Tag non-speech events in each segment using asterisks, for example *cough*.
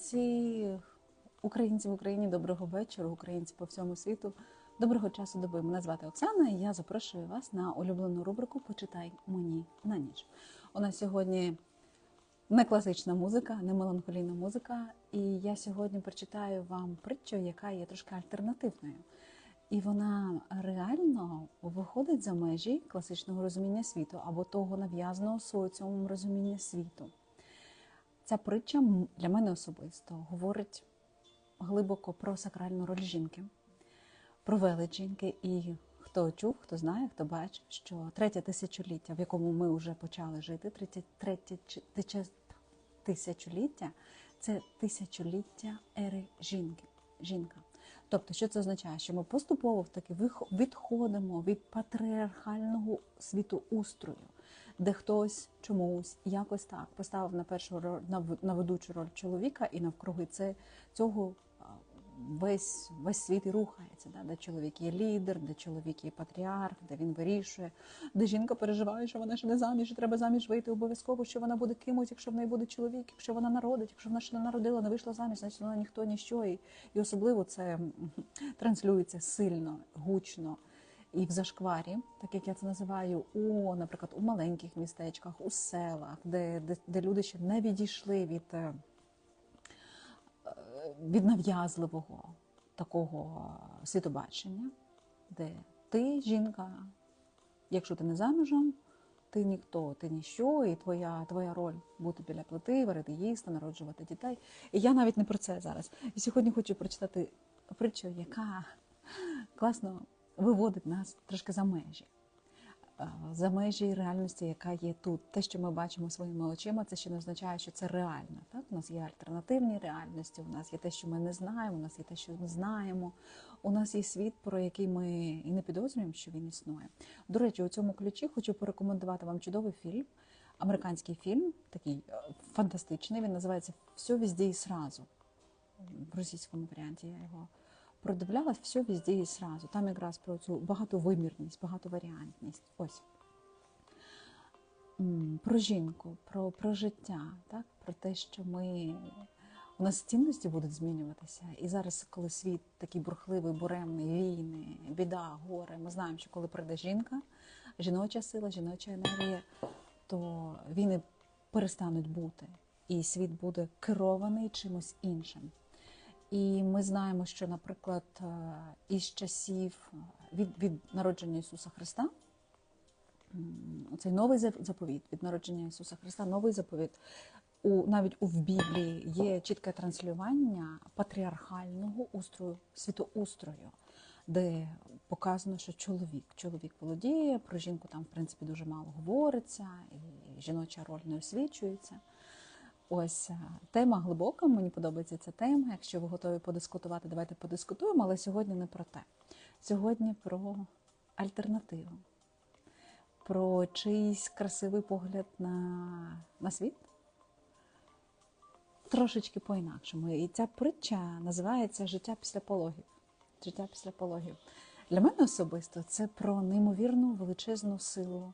Українці, українці в Україні, доброго вечора, українці по всьому світу. Доброго часу доби. Мене звати Оксана, і я запрошую вас на улюблену рубрику Почитай мені на ніч. У нас сьогодні не класична музика, не меланхолійна музика. І я сьогодні прочитаю вам притчу, яка є трошки альтернативною. І вона реально виходить за межі класичного розуміння світу або того нав'язаного соціумом розуміння світу. Ця притча для мене особисто говорить глибоко про сакральну роль жінки, про велич жінки. І хто чув, хто знає, хто бачив, що третє тисячоліття, в якому ми вже почали жити, третє, тисячоліття це тисячоліття ери жінки. Жінка. Тобто, що це означає? Що ми поступово таки відходимо від патріархального світоустрою, де хтось чомусь якось так поставив на першу роль на, ведучу роль чоловіка, і навкруги це цього весь весь світ і рухається, да? де чоловік є лідер, де чоловік є патріарх, де він вирішує, де жінка переживає, що вона ще не заміж, і треба заміж вийти обов'язково, що вона буде кимось, якщо в неї буде чоловік, якщо вона народить, якщо вона ще не народила, не вийшла заміж, значить вона ніхто, ніщо. І, і особливо це транслюється сильно, гучно. І в зашкварі, так як я це називаю, у, наприклад, у маленьких містечках, у селах, де, де, де люди ще не відійшли від, е, е, від нав'язливого такого світобачення, де ти жінка, якщо ти не заміжем, ти ніхто, ти ніщо, і твоя, твоя роль бути біля плити, варити їсти, народжувати дітей. І я навіть не про це зараз. І сьогодні хочу прочитати притчу, яка класно виводить нас трошки за межі. За межі реальності, яка є тут. Те, що ми бачимо своїми очима, це ще не означає, що це реально. Так? У нас є альтернативні реальності, у нас є те, що ми не знаємо, у нас є те, що ми знаємо. У нас є світ, про який ми і не підозрюємо, що він існує. До речі, у цьому ключі хочу порекомендувати вам чудовий фільм, американський фільм, такий е, фантастичний. Він називається Все везде і сразу. В російському варіанті я його продивлялась все везде і сразу. Там якраз про цю багатовимірність, багатоваріантність. Ось. Про жінку, про, про життя, так? про те, що ми. У нас цінності будуть змінюватися. І зараз, коли світ такий бурхливий, буремний, війни, біда, горе, ми знаємо, що коли прийде жінка, жіноча сила, жіноча енергія, то війни перестануть бути. І світ буде керований чимось іншим. І ми знаємо, що, наприклад, е, із часів е, від, від народження Ісуса Христа, цей новий заповіт від народження Ісуса Христа, новий заповіт, у, навіть у Біблії є чітке транслювання патріархального устрою, світоустрою, де показано, що чоловік, чоловік володіє, про жінку там, в принципі, дуже мало говориться, і жіноча роль не освічується. Ось е, тема глибока, мені подобається ця тема. Якщо ви готові подискутувати, давайте подискутуємо, але сьогодні не про те. Сьогодні про альтернативу, про чийсь красивий погляд на, на світ. Трошечки по-інакшому. І ця притча називається Життя після пологів. Життя після пологів. Для мене особисто це про неймовірну величезну силу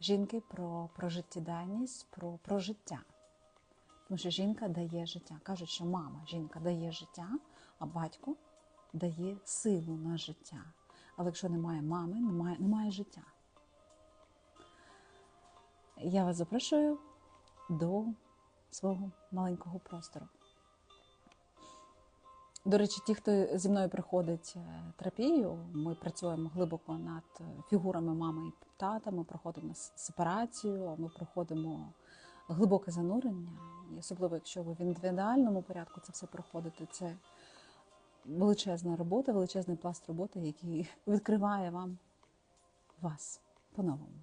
жінки, про, про життєдайність, про, про життя. Тому що жінка дає життя. Кажуть, що мама, жінка дає життя, а батько дає силу на життя. Але якщо немає мами, немає, немає життя. Я вас запрошую до свого маленького простору. До речі, ті, хто зі мною приходить е, терапію, ми працюємо глибоко над е, фігурами мами і тата, ми проходимо сепарацію, ми проходимо глибоке занурення. І особливо, якщо ви в індивідуальному порядку це все проходите, це величезна робота, величезний пласт роботи, який *laughs* відкриває вам вас по-новому.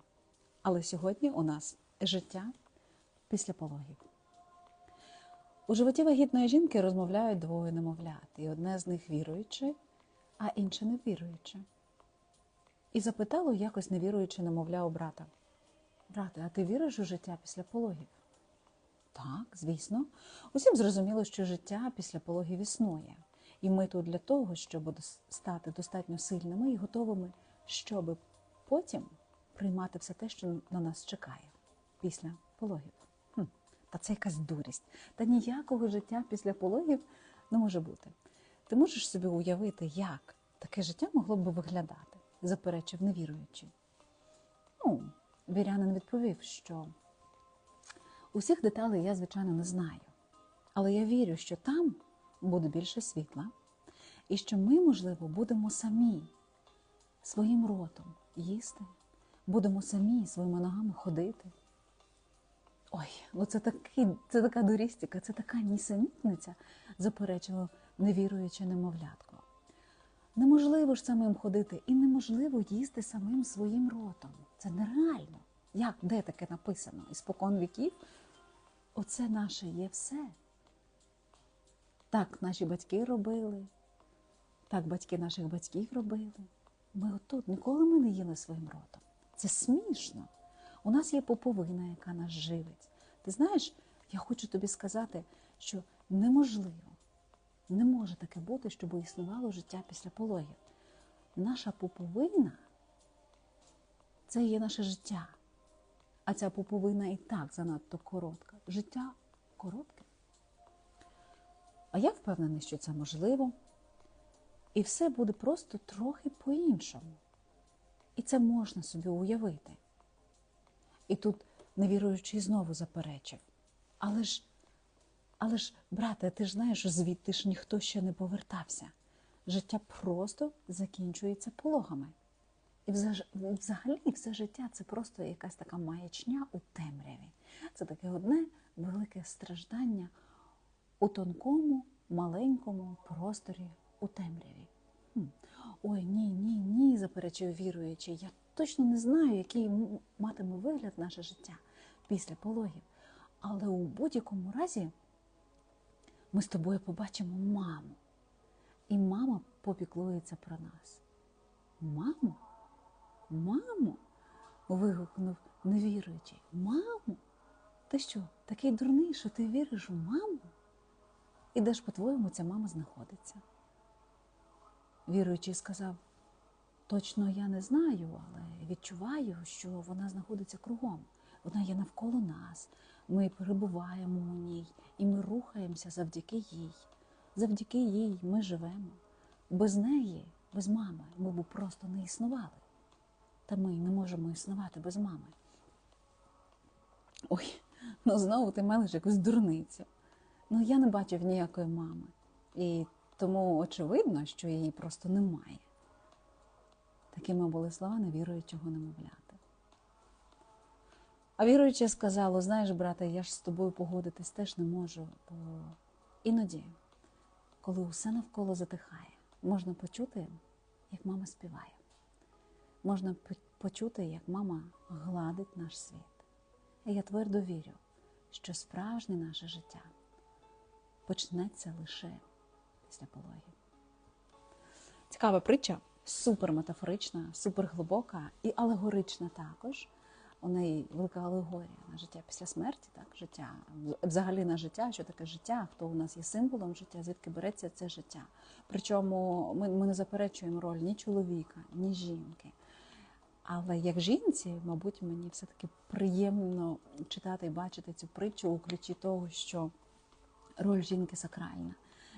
Але сьогодні у нас життя після пологів. У животі вагітної жінки розмовляють двоє немовлят, і одне з них віруюче, а інше невіруюче. І запитало якось невіруюче немовля у брата: Брате, а ти віриш у життя після пологів? Так, звісно. Усім зрозуміло, що життя після пологів існує. І ми тут для того, щоб стати достатньо сильними і готовими, щоб потім приймати все те, що на нас чекає після пологів. Хм. та це якась дурість. Та ніякого життя після пологів не може бути. Ти можеш собі уявити, як таке життя могло б виглядати, заперечив невіруючий. Ну, вірянин відповів, що усіх деталей я, звичайно, не знаю. Але я вірю, що там буде більше світла, і що ми, можливо, будемо самі своїм ротом їсти, будемо самі своїми ногами ходити. Ой, ну це такий, це така дурістика, це така нісенітниця, заперечило невіруюче немовлятко. Неможливо ж самим ходити і неможливо їсти самим своїм ротом. Це нереально. Як, де таке написано? Іспокон віків? Оце наше є все. Так наші батьки робили, так батьки наших батьків робили. Ми отут ніколи ми не їли своїм ротом. Це смішно. У нас є поповина, яка нас живить. Ти знаєш, я хочу тобі сказати, що неможливо, не може таке бути, щоб існувало життя після пологів. Наша поповина це є наше життя. А ця поповина і так занадто коротка. Життя коротке. А я впевнений, що це можливо. І все буде просто трохи по-іншому. І це можна собі уявити. І тут невіруючий знову заперечив. Але ж, але ж, брате, ти ж знаєш, звідти ж ніхто ще не повертався. Життя просто закінчується пологами. І взагалі все життя це просто якась така маячня у темряві. Це таке одне велике страждання у тонкому, маленькому просторі у темряві. Хм. Ой, ні, ні, ні, заперечив віруючий. Я точно не знаю, який матиме вигляд наше життя після пологів. Але у будь-якому разі ми з тобою побачимо маму. І мама попіклується про нас. Мамо? Мамо? вигукнув невіруючий. Мамо? Ти що, такий дурний, що ти віриш у маму? І де ж, по-твоєму, ця мама знаходиться? Віруючий сказав, точно я не знаю, але відчуваю, що вона знаходиться кругом. Вона є навколо нас. Ми перебуваємо у ній, і ми рухаємося завдяки їй. Завдяки їй ми живемо. Без неї, без мами, ми б просто не існували. Та ми не можемо існувати без мами. Ой, ну знову ти мелиш якусь дурницю. Ну я не бачив ніякої мами. І тому очевидно, що її просто немає. Такими були слова невіруючого немовляти. А віруюче сказало: знаєш, брате, я ж з тобою погодитись теж не можу, бо іноді, коли усе навколо затихає, можна почути, як мама співає. Можна почути, як мама гладить наш світ. І я твердо вірю, що справжнє наше життя почнеться лише після пологів. Цікава притча, супер метафорична, супер глибока і алегорична також. У неї велика алегорія на життя після смерті, так, життя, взагалі на життя, що таке життя, хто у нас є символом життя, звідки береться це життя. Причому ми, ми не заперечуємо роль ні чоловіка, ні жінки. Але як жінці, мабуть, мені все-таки приємно читати і бачити цю притчу у ключі того, що роль жінки сакральна.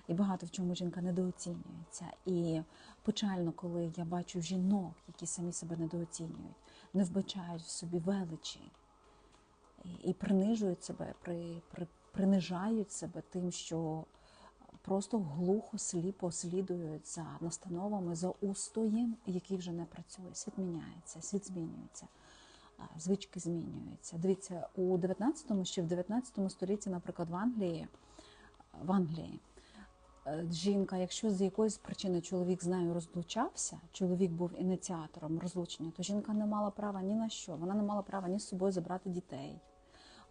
І багато в чому жінка недооцінюється. І печально, коли я бачу жінок, які самі себе недооцінюють, не вбачають в собі величі і, принижують себе, при, при, принижають себе тим, що просто глухо, сліпо слідують за настановами, за устоєм, який вже не працює. Світ міняється, світ змінюється. Звички змінюються. Дивіться, у 19-му, ще в 19 столітті, наприклад, в Англії, в Англії жінка, якщо з якоїсь причини чоловік з нею розлучався, чоловік був ініціатором розлучення, то жінка не мала права ні на що. Вона не мала права ні з собою забрати дітей.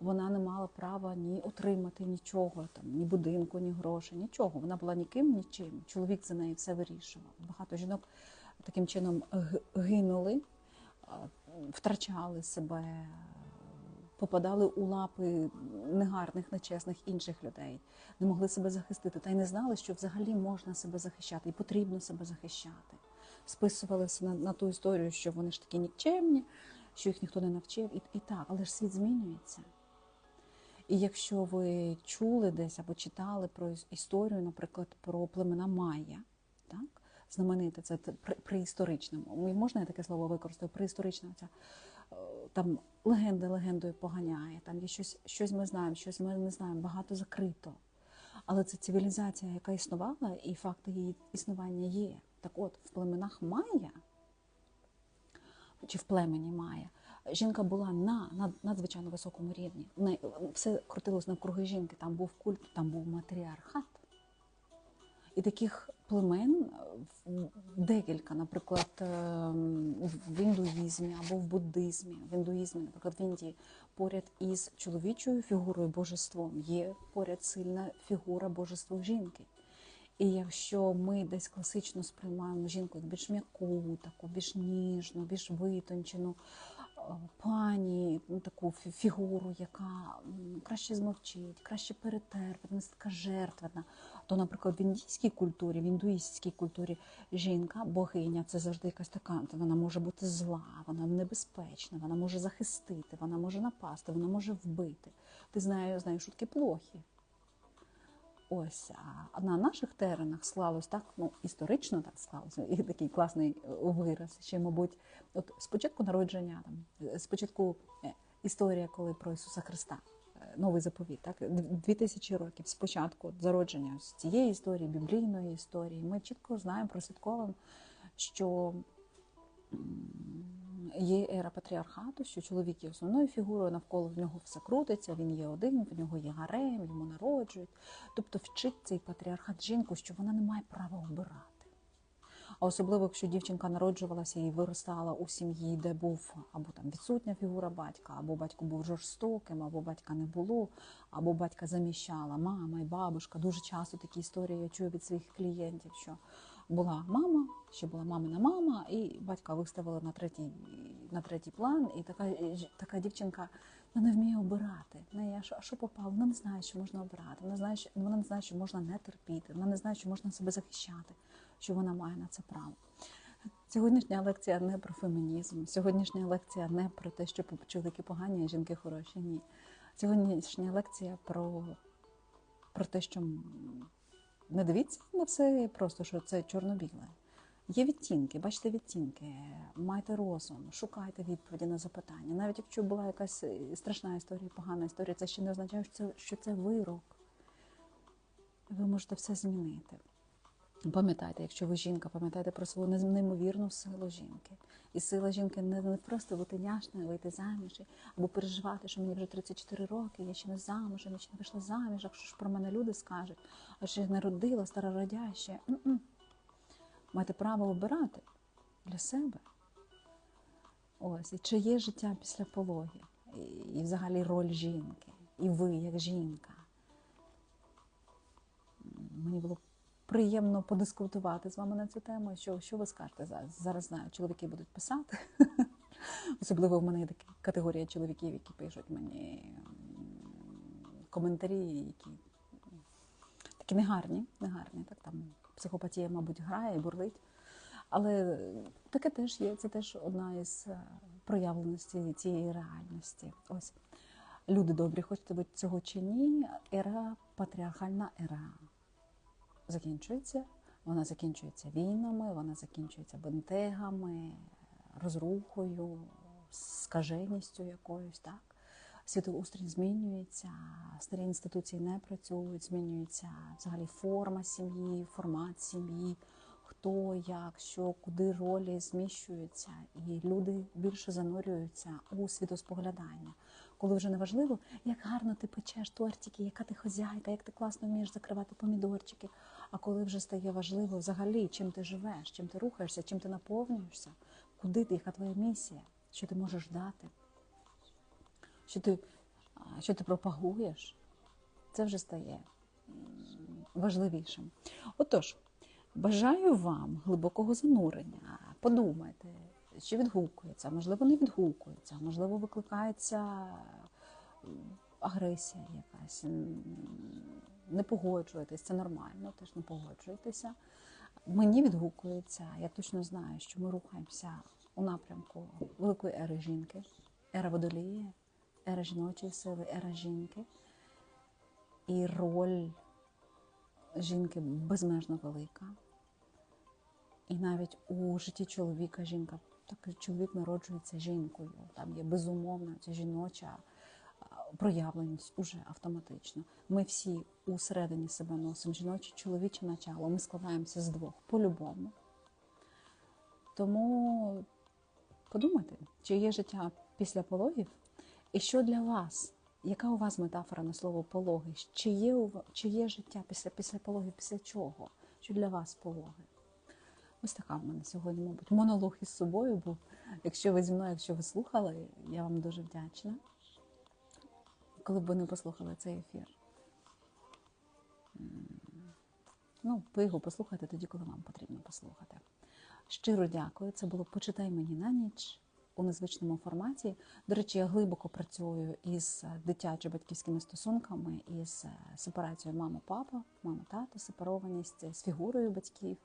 Вона не мала права ні отримати нічого, там, ні будинку, ні грошей, нічого. Вона була ніким, нічим. Чоловік за неї все вирішував. Багато жінок таким чином гинули, втрачали себе, попадали у лапи негарних, нечесних інших людей, не могли себе захистити, та й не знали, що взагалі можна себе захищати і потрібно себе захищати. Списувалися на, на ту історію, що вони ж такі нікчемні, що їх ніхто не навчив. І, і так, але ж світ змінюється. І якщо ви чули десь або читали про історію, наприклад, про племена Майя, так? знамените, це при- преісторичне. М- Можна я таке слово використаю? Преісторична ця там легенда легендою поганяє, там є щось, щось ми знаємо, щось ми не знаємо, багато закрито. Але це цивілізація, яка існувала, і факти її існування є. Так от, в племенах Майя, чи в племені Майя, жінка була на надзвичайно високому рівні. Все крутилось навкруги жінки. Там був культ, там був матріархат. І таких племен е, декілька, наприклад, ем, в індуїзмі або в буддизмі. В індуїзмі, наприклад, в Індії поряд із чоловічою фігурою божеством є поряд сильна фігура божества жінки. І якщо ми десь класично сприймаємо жінку як більш м'яку, таку більш ніжну, більш витончену е, пані, ну, таку фі- фігуру, яка краще змовчить, краще перетерпить, не така жертвена, то, наприклад, в індійській культурі, в індуїстській культурі жінка, богиня, це завжди якась така, вона може бути зла, вона небезпечна, вона може захистити, вона може напасти, вона може вбити. Ти знаєш, знаєш шутки плохі. Ось а на наших теренах склалось так, ну історично так склалося, і такий класний е, вираз. Ще, мабуть, от спочатку народження, там е, спочатку е, історія, коли про Ісуса Христа, новий заповіт, так дві тисячі років спочатку зародження ось цієї історії, біблійної історії. Ми чітко знаємо, прослідковуємо, що є ера патріархату, що чоловік є основною фігурою, навколо в нього все крутиться, він є один, в нього є гарем, йому народжують. Тобто вчить цей патріархат жінку, що вона не має права обирати. А особливо, якщо дівчинка народжувалася і виростала у сім'ї, де був або там відсутня фігура батька, або батько був жорстоким, або батька не було, або батька заміщала мама і бабушка. Дуже часто такі історії я чую від своїх клієнтів, що була мама, ще була мамина мама, і батька виставили на третій, на третій план, і така, така дівчинка вона не вміє обирати. В неї а що, попало? Вона не знає, що можна обирати. Вона знає, що вона не знає, що можна не терпіти. Вона не знає, що можна себе захищати, що вона має на це право. Сьогоднішня лекція не про фемінізм. Сьогоднішня лекція не про те, що чоловіки погані, а жінки хороші. Ні. Сьогоднішня лекція про, про те, що не дивіться на все просто, що це чорно-біле. Є відтінки, бачите відтінки, майте розум, шукайте відповіді на запитання. Навіть якщо була якась е, страшна історія, погана історія, це ще не означає, що це, що це вирок. Ви можете все змінити. Пам'ятайте, якщо ви жінка, пам'ятайте про свою неймовірну силу жінки. І сила жінки не, не просто бути няшною, вийти заміж, або переживати, що мені вже 34 роки, я ще не замуж, я ще не вийшла заміж, а що ж про мене люди скажуть, а ще не родила, стара родяща. Право обирати для себе. Ось, і чи є життя після пологів, і, і взагалі роль жінки, і ви як жінка. Мені було приємно подискутувати з вами на цю тему. Що, що ви скажете зараз? Зараз знаю, чоловіки будуть писати. *laughs* Особливо в мене є така категорія чоловіків, які пишуть мені коментарі, які такі негарні, негарні. Так там психопатія, мабуть, грає і бурлить. Але таке теж є. Це теж одна із е, проявленостей цієї реальності. Ось люди добрі, хочете ви цього чи ні, ера патріархальна ера закінчується. Вона закінчується війнами, вона закінчується бентегами, розрухою, скаженістю якоюсь, так. Світоустрій змінюється, старі інституції не працюють, змінюється взагалі форма сім'ї, формат сім'ї, хто, як, що, куди ролі зміщуються, і люди більше занурюються у світоспоглядання. Коли вже не важливо, як гарно ти печеш тортики, яка ти хозяйка, як ти класно вмієш закривати помідорчики. А коли вже стає важливо взагалі, чим ти живеш, чим ти рухаєшся, чим ти наповнюєшся, куди ти, яка твоя місія, що ти можеш дати, що ти, що ти пропагуєш, це вже стає важливішим. Отож, бажаю вам глибокого занурення. Подумайте, чи відгукується, можливо, не відгукується, можливо, викликається агресія якась. Не погоджуєтесь, це нормально, теж не погоджуєтеся. Мені відгукується, я точно знаю, що ми рухаємося у напрямку великої ери жінки, ера водолії, ера жіночої сили, ера жінки. і роль жінки безмежно велика. І навіть у житті чоловіка жінка, так чоловік народжується жінкою. Там є безумовна ця жіноча проявленість уже автоматично. Ми всі усередині себе носимо жіноче чоловіче начало. Ми складаємося з двох по-любому. Тому подумайте, чи є життя після пологів, і що для вас, яка у вас метафора на слово пологи? Чи є, чи є життя після, після пологів, після чого? Що для вас пологи? Ось така в мене сьогодні, мабуть, монолог із собою був. Якщо ви зі мною, якщо ви слухали, я вам дуже вдячна. Коли б ви не послухали цей ефір. Ну, ви його послухайте тоді, коли вам потрібно послухати. Щиро дякую. Це було Почитай мені на ніч у незвичному форматі. До речі, я глибоко працюю із дитячо-батьківськими стосунками, із е, сепарацією мама-папа, мама-тато, сепарованість е, з фігурою батьків.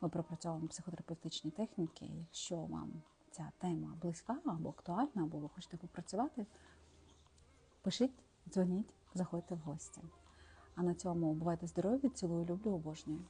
Ми пропрацьовуємо психотерапевтичні техніки. Якщо вам ця тема близька або актуальна, або ви хочете попрацювати, пишіть, дзвоніть, заходьте в гості. А на цьому бувайте здорові, цілую, люблю, обожнюю.